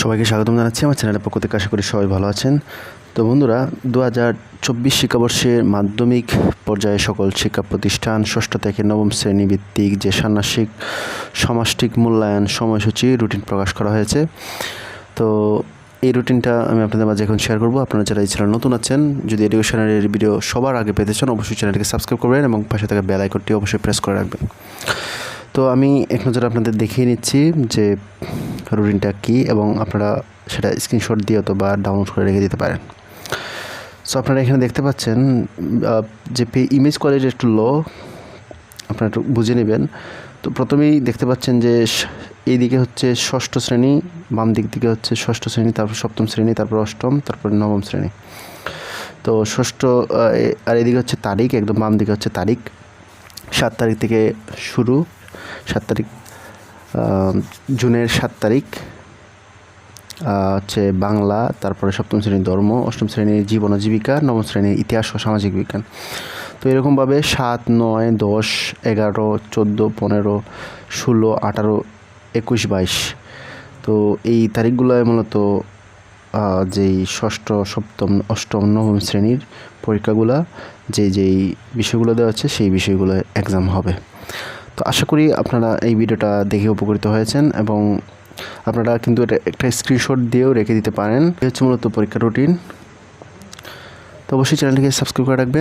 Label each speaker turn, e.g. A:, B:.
A: সবাইকে স্বাগতম জানাচ্ছি আমার চ্যানেলের পক্ষ থেকে। আশা করি সবাই ভালো আছেন। তো বন্ধুরা দু হাজার চব্বিশ শিক্ষাবর্ষের মাধ্যমিক পর্যায়ে সকল শিক্ষা প্রতিষ্ঠান ষষ্ঠ থেকে নবম শ্রেণি ভিত্তিক যে ষান্মাসিক সমাষ্টিক মূল্যায়ন সময়সূচি রুটিন প্রকাশ করা হয়েছে। তো এই রুটিনটা আমি আপনাদের মাঝে এখন শেয়ার করব। আপনারা যারা এই চ্যানেল নতুন আছেন, যদি এডুকেশনের ভিডিও সবার আগে পেতে চান, অবশ্যই চ্যানেলটিকে সাবস্ক্রাইব করবেন এবং পাশে থাকা বেল আইকনটি অবশ্যই প্রেস করে রাখবেন। তো আমি এক নজরে আপনাদের দেখিয়ে নিচ্ছি যে রুটিনটা কী এবং আপনারা সেটা স্ক্রিনশট দিয়ে অথবা ডাউনলোড করে রেখে দিতে পারেন। সো আপনারা এখানে দেখতে পাচ্ছেন যে ইমেজ কোয়ালিটি একটু লো আপনারা একটু বুঝে নেবেন। তো প্রথমেই দেখতে পাচ্ছেন যে এইদিকে হচ্ছে ষষ্ঠ শ্রেণি, বাম দিক দিকে হচ্ছে ষষ্ঠ শ্রেণি, তারপর সপ্তম শ্রেণি, তারপর অষ্টম, তারপর নবম শ্রেণি। তো ষষ্ঠ আর এদিকে হচ্ছে তারিখ, একদম বাম দিকে হচ্ছে তারিখ। সাত তারিখ থেকে শুরু সাত তারিখ জুনের সাত তারিখ হচ্ছে বাংলা, তারপরে সপ্তম শ্রেণির ধর্ম, অষ্টম শ্রেণির জীবন ও জীবিকা, নবম শ্রেণির ইতিহাস ও সামাজিক বিজ্ঞান। তো এরকমভাবে সাত, নয়, দশ, এগারো, চোদ্দ, পনেরো, ষোলো, আঠারো, একুশ, বাইশ। তো এই তারিখগুলোয় মূলত যেই ষষ্ঠ, সপ্তম, অষ্টম, নবম শ্রেণির পরীক্ষাগুলা যে যেই বিষয়গুলো দেওয়া হচ্ছে সেই বিষয়গুলো এক্সাম হবে। তো আশা করি আপনারা এই ভিডিওটা দেখে উপকৃত হয়েছেন এবং আপনারা কিন্তু এটা একটা স্ক্রিনশট দিয়েও রেখে দিতে পারেন। এই হচ্ছে মূলত পরীক্ষা রুটিন তো অবশ্যই চ্যানেলটিকে সাবস্ক্রাইব করে রাখবেন।